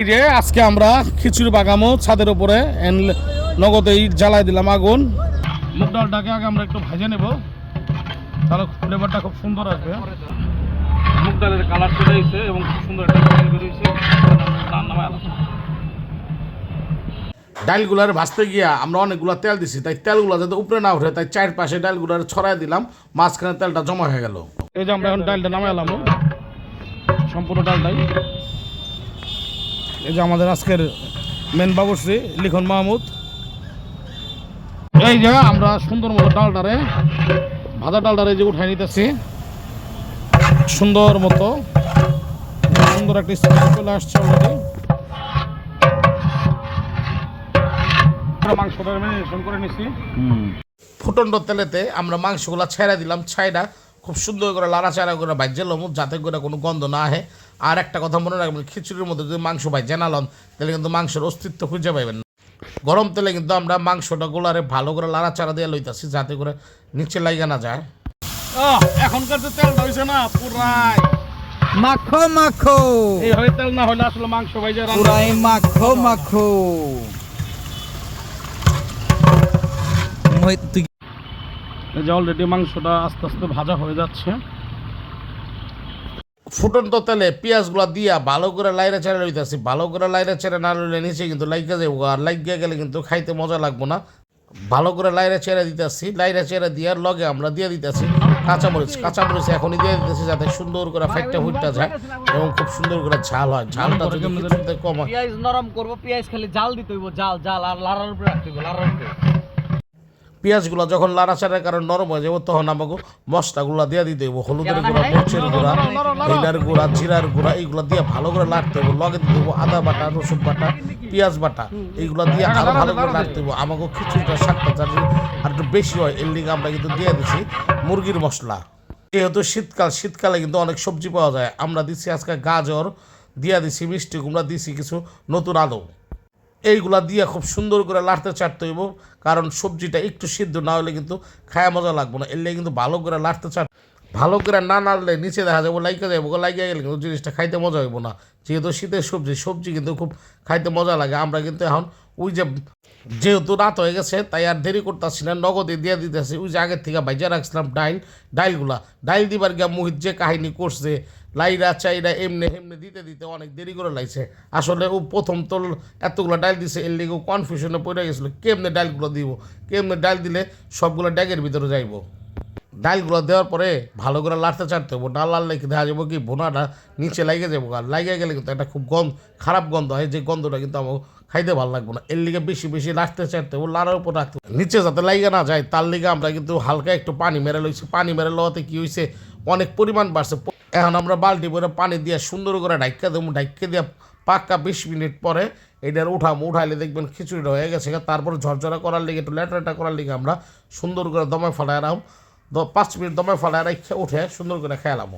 যে আজকে আমরা খিচুড়ি বাগামো ছাদের উপরে এন নগদেই জ্বালাই দিলাম আগুন। মুগ ডালটাকে আগে আমরা একটু ভেজে নেব। তাহলে ফ্লেভারটা খুব সুন্দর আসবে। মুগ ডালের কালার চলে এসেছে এবং খুব সুন্দর একটা বেরিয়েছে ডালগুলার ভাজতে গিয়া আমরা অনেকগুলো তেল দিছি তাই তেলগুলো যাতে উপরে না উঠে তাই চার পাশে ডালগুলার ছড়াই দিলাম মাঝখানে তেলটা জমা হয়ে গেল। এই যে আমরা এখন ডালটা নামাই এলাম সম্পূর্ণ ডালটাই। এই যে আমাদের আজকের মেন বাবুশ্রী লিখন মাহমুদ। এই যে আমরা সুন্দর মতো ডালটারে ভাজা ডালটারে যে উঠাই নিতেছি সুন্দর মতো সুন্দর একটা স্মেল চলে আসছে অলরেডি মাংসটা ম্যারিনেশন করে নিছি। ফুটন্ড তেলেতে আমরা মাংসগুলো ছেড়ে দিলাম ছাইরা খুব সুন্দর করে লাড়াচাড়া করে ভাজ্যে লমু যাতে করে কোনো গন্ধ না আহে। আর একটা কথা মনে রাখবেন খিচুড়ির মধ্যে যদি মাংস ভাজ্যে না লন তাহলে কিন্তু মাংসের অস্তিত্ব খুঁজে পাইবেন না। গরম তেলে কিন্তু আমরা মাংসটা গোলারে ভালো করে লাড়াচাড়া দিয়ে লইতাছি যাতে করে নিচে লাইগা না যায়। এখনকার যে তেলটা হয়েছে না পুরাই। মাখো মাখো। এই হয়ে তেল না হলে আসলে মাংস ভাইজা পুরাই মাখো মাখো। তুই অলরেডি মাংসটা আস্তে আস্তে ভাজা হয়ে যাচ্ছে। ফুটন্ত তেলে পেঁয়াজগুলো দিয়া ভালো করে লাইরা চেড়ে লইতেছি। ভালো করে লাইরা চেড়ে না লইলে নিচে কিন্তু লাইগা যাব আর লাগিয়ে গেলে কিন্তু খাইতে মজা লাগবো না। ভালো করে লাইরা চেড়ে দিতেছি, লাইরা চেড়ে দিয়ার লগে আমরা দিয়ে দিতেছি কাঁচামরিচ। কাঁচামরিচ এখনই দিয়ে দিতেছি যাতে সুন্দর করে ফাইটটা ফুটটা যায় এবং খুব সুন্দর করে ঝাল হয়। ঝালটা যদি কম হয়। পেঁয়াজ নরম করব, পেঁয়াজ খালি জাল দিতে হইব, জাল জাল আর লাড়ার উপরে রাখতে হইব, লাড়ার উপরে। পেঁয়াজগুলো যখন লাড়াচাড়ার কারণে নরম হয়ে যাব, তখন আমাকে মশলাগুলো দিয়ে দিতে হইব, হলুদের গুঁড়া, মরিচের গুঁড়া ধইনার গুঁড়া, জিরার গুঁড়া, এইগুলো দিয়ে ভালো করে লাড়তে হইব। লগে দিতে হইব আদা বাটা, রসুন বাটা, পেঁয়াজ বাটা, এইগুলো দিয়ে আরও ভালো করে লাড়তে হইব। আমাকে খিচুড়িটা সাতটা যাতে আর একটু বেশি হয়, এর লিগে আমরা কিন্তু দিয়ে দিছি মুরগির মশলা। যেহেতু শীতকাল, শীতকালে কিন্তু অনেক সবজি পাওয়া যায়। আমরা দিচ্ছি আজকে গাজর, দিয়া দিছি মিষ্টি কুমড়া, দিছি কিছু নতুন আলু। এইগুলা দিয়ে খুব সুন্দর করে লাড়তে চাটতে হইব, কারণ সবজিটা একটু সিদ্ধ না হলে কিন্তু খায়া মজা লাগবে না। এলে কিন্তু ভালো করে লাড়তে চাট ভালো করে না নাড়লে নিচে দেখা যাব, লাইকা যাব লাইকা গেলে কিন্তু জিনিসটা খাইতে মজা হইব না। যেহেতু শীতের সবজি সবজি কিন্তু খুব খাইতে মজা লাগে। আমরা কিন্তু এখন ওই যে যেহেতু রাত হয়ে গেছে, তাই আর দেরি করতেছি না, নগদে দিয়ে দিতেছি। ওই যে আগের থেকে বাইজা রাখছিলাম ডাইল ডাইলগুলা। ডাইল দিবার গিয়া মুহিত যে কাহিনী করছে লাইরা, চাইরা, এমনি এমনি দিতে দিতে অনেক দেরি করে লাগছে আসলে ও প্রথম তো এতগুলো ডাইল দিছে, এর লিগে কনফিউশনে পড়ে গেছিল, কেমনে ডাইলগুলো দিব? কেমনে ডাইল দিলে সবগুলো ড্যাগের ভিতরে যাইবো? ডাইলগুলো দেওয়ার পরে ভালো করে লাড়তে চাড়তে হব ডাল লাল কি দেখা যাব কি? বোনাটা নিচে লাগে যাব আর লাগে গেলে কিন্তু একটা খুব গন্ধ, খারাপ গন্ধ হয়, যে গন্ধটা কিন্তু আমার খাইতে ভালো লাগবে না। এর লিগে বেশি বেশি লাড়তে চাড়তে হব লাড়ার উপর রাখতে। নিচে যাতে লাগে না যায়, তার লিগে আমরা কিন্তু হালকা একটু পানি মেরে লইছি। পানি মেরে লওয়াতে কি হয়েছে অনেক পরিমাণ বাড়ছে। এখন আমরা বালতি ভরে পানি দিয়ে সুন্দর করে ডাইকা দেবো ডাইকা দিয়ে পাক্কা বিশ মিনিট পরে এটার উঠাম উঠাইলে দেখবেন খিচুড়িটা হয়ে গেছে। তারপরে ঝরঝরা করার লিগে একটু লেটাটা করার লিগে আমরা সুন্দর করে দমে ফেলায় রাখব পাঁচ মিনিট দমে ফেলায় রাখে উঠে সুন্দর করে খেয়ালাম